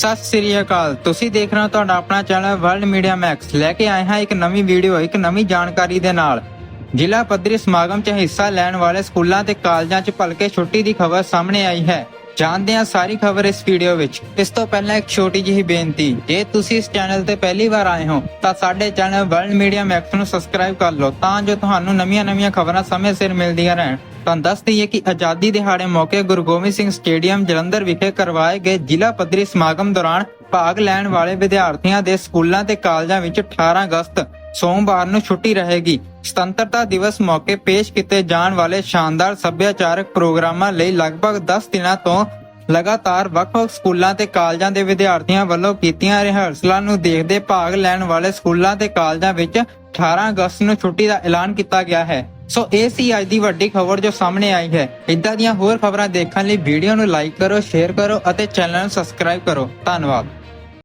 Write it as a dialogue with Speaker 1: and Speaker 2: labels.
Speaker 1: ਸਤਿ ਸ੍ਰੀ ਅਕਾਲ। ਤੁਸੀਂ ਦੇਖ ਰਹੇ ਹੋ ਤੁਹਾਡਾ ਆਪਣਾ ਚੈਨਲ ਵਰਲਡ ਮੀਡੀਆ ਮੈਕਸ। ਲੈ ਕੇ ਆਏ ਹਾਂ ਇੱਕ ਨਵੀਂ ਵੀਡੀਓ, ਇੱਕ ਨਵੀਂ ਜਾਣਕਾਰੀ ਦੇ ਨਾਲ। ਜ਼ਿਲ੍ਹਾ ਪੱਧਰੀ ਸਮਾਗਮ 'ਚ ਹਿੱਸਾ ਲੈਣ ਵਾਲੇ ਸਕੂਲਾਂ ਤੇ ਕਾਲਜਾਂ 'ਚ ਭਲਕੇ ਛੁੱਟੀ ਦੀ ਖਬਰ ਸਾਹਮਣੇ ਆਈ ਹੈ। ਜਾਣਦੇ ਹਾਂ ਸਾਰੀ ਖਬਰ ਇਸ ਵੀਡੀਓ ਵਿੱਚ। ਇਸ ਤੋਂ ਪਹਿਲਾਂ ਇੱਕ ਛੋਟੀ ਜਿਹੀ ਬੇਨਤੀ, ਜੇ ਤੁਸੀਂ ਇਸ ਚੈਨਲ ਤੇ ਪਹਿਲੀ ਵਾਰ ਆਏ ਹੋ, ਤਾਂ ਸਾਡੇ ਚੈਨਲ ਵਰਲਡ ਮੀਡੀਆ ਮੈਕਸ ਨੂੰ ਸਬਸਕ੍ਰਾਈਬ ਕਰ ਲਓ, ਤਾਂ ਜੋ ਤੁਹਾਨੂੰ ਨਵੀਆਂ-ਨਵੀਆਂ ਖਬਰਾਂ ਸਮੇਂ ਸਿਰ ਮਿਲਦੀਆਂ ਰਹਿਣ। ਤੁਹਾਨੂੰ ਦੱਸ ਦਈਏ ਕਿ ਆਜ਼ਾਦੀ ਦਿਹਾੜੇ ਮੌਕੇ ਗੁਰੂ ਗੋਬਿੰਦ ਸਿੰਘ ਸਟੇਡੀਅਮ ਜਲੰਧਰ ਵਿਖੇ ਕਰਵਾਏ ਗਏ ਜ਼ਿਲ੍ਹਾ ਪੱਧਰੀ ਸਮਾਗਮ ਦੌਰਾਨ ਭਾਗ ਲੈਣ ਵਾਲੇ ਵਿਦਿਆਰਥੀਆਂ ਦੇ ਸਕੂਲਾਂ ਤੇ ਕਾਲਜਾਂ ਵਿੱਚ 18 ਅਗਸਤ ਸੋਮਵਾਰ ਨੂੰ ਛੁੱਟੀ ਰਹੇਗੀ। ਸੁਤੰਤਰਤਾ ਦਿਵਸ ਮੌਕੇ ਪੇਸ਼ ਕੀਤੇ ਜਾਣ ਵਾਲੇ ਸ਼ਾਨਦਾਰ ਸੱਭਿਆਚਾਰਕ ਪ੍ਰੋਗਰਾਮਾਂ ਲਈ ਲਗਭਗ 10 ਦਿਨਾਂ ਤੋਂ ਲਗਾਤਾਰ ਵੱਖ-ਵੱਖ ਸਕੂਲਾਂ ਤੇ ਕਾਲਜਾਂ ਦੇ ਵਿਦਿਆਰਥੀਆਂ ਵੱਲੋਂ ਕੀਤੀਆਂ ਰਿਹਰਸਲਾਂ ਨੂੰ ਦੇਖਦੇ ਭਾਗ ਲੈਣ ਵਾਲੇ ਸਕੂਲਾਂ ਤੇ ਕਾਲਜਾਂ ਵਿੱਚ 18 ਅਗਸਤ ਨੂੰ ਛੁੱਟੀ ਦਾ ਐਲਾਨ ਕੀਤਾ ਗਿਆ ਹੈ। ਸੋ ਇਹ ਸੀ ਅੱਜ ਦੀ ਵੱਡੀ ਖਬਰ ਜੋ ਸਾਹਮਣੇ ਆਈ ਹੈ ਇਦਾਂ ਦੀਆਂ ਹੋਰ ਖਬਰਾਂ ਦੇਖਣ ਲਈ ਵੀਡੀਓ ਨੂੰ ਲਾਈਕ ਕਰੋ ਸ਼ੇਅਰ ਕਰੋ ਅਤੇ ਚੈਨਲ ਨੂੰ ਸਬਸਕ੍ਰਾਈਬ ਕਰੋ। ਧੰਨਵਾਦ।